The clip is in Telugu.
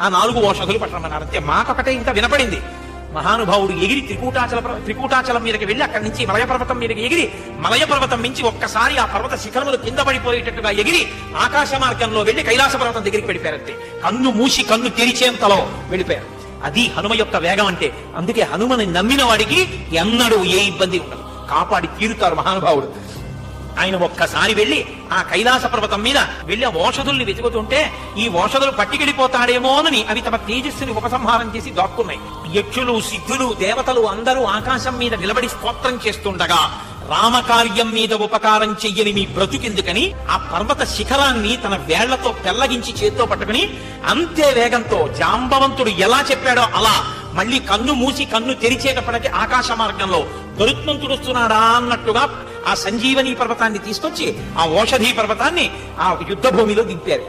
ఆ నాలుగు ఓషధులు పట్టమన్నారు అంతే మాకొకటే ఇంకా వినపడింది. మహానుభావుడు ఎగిరి త్రికూటాచల త్రికూటాచలం మీదకి వెళ్ళి అక్కడి నుంచి మలయ పర్వతం మీదకి ఎగిరి మలయ పర్వతం నుంచి ఒక్కసారి ఆ పర్వత శిఖరములు కింద పడిపోయేటట్టుగా ఎగిరి ఆకాశ మార్గంలో వెళ్ళి కైలాస పర్వతం దగ్గరికి వెళ్ళిపోయారంతే. కన్ను మూసి కన్ను తెరిచేంతలో వెళ్ళిపోయారు. అది హనుమ యొక్క వేగం అంటే అందుకే హనుమని నమ్మిన వాడికి ఎన్నడూ ఏ ఇబ్బంది ఉండదు. కాపాడి తీరుతారు మహానుభావుడు. ఆయన ఒక్కసారి వెళ్ళి ఆ కైలాస పర్వతం మీద వెళ్ళి ఆ ఓషధుల్ని వెతుకుతుంటే ఈ ఓషధులు పట్టికెళ్ళిపోతాడేమోనని అవి తమ తేజస్సుని ఉపసంహారం చేసి దాక్కున్నాయి. యక్షులు సిద్ధులు దేవతలు అందరూ ఆకాశం మీద నిలబడి స్తోత్రం చేస్తుండగా రామకార్యం మీద ఉపకారం చెయ్యని మీ బ్రతుకెందుకని ఆ పర్వత శిఖరాన్ని తన వేళ్ళతో పెల్లగించి చేత్తో పట్టుకుని అంతే వేగంతో జాంబవంతుడు ఎలా చెప్పాడో అలా మళ్ళీ కన్ను మూసి కన్ను తెరిచేటప్పటికి ఆకాశ మార్గంలో గరుత్మంతుడు వస్తున్నాడా అన్నట్టుగా ఆ సంజీవని పర్వతాన్ని తీసుకొచ్చి ఆ ఔషధీ పర్వతాన్ని ఆ యుద్ధ భూమిలో దింపారు.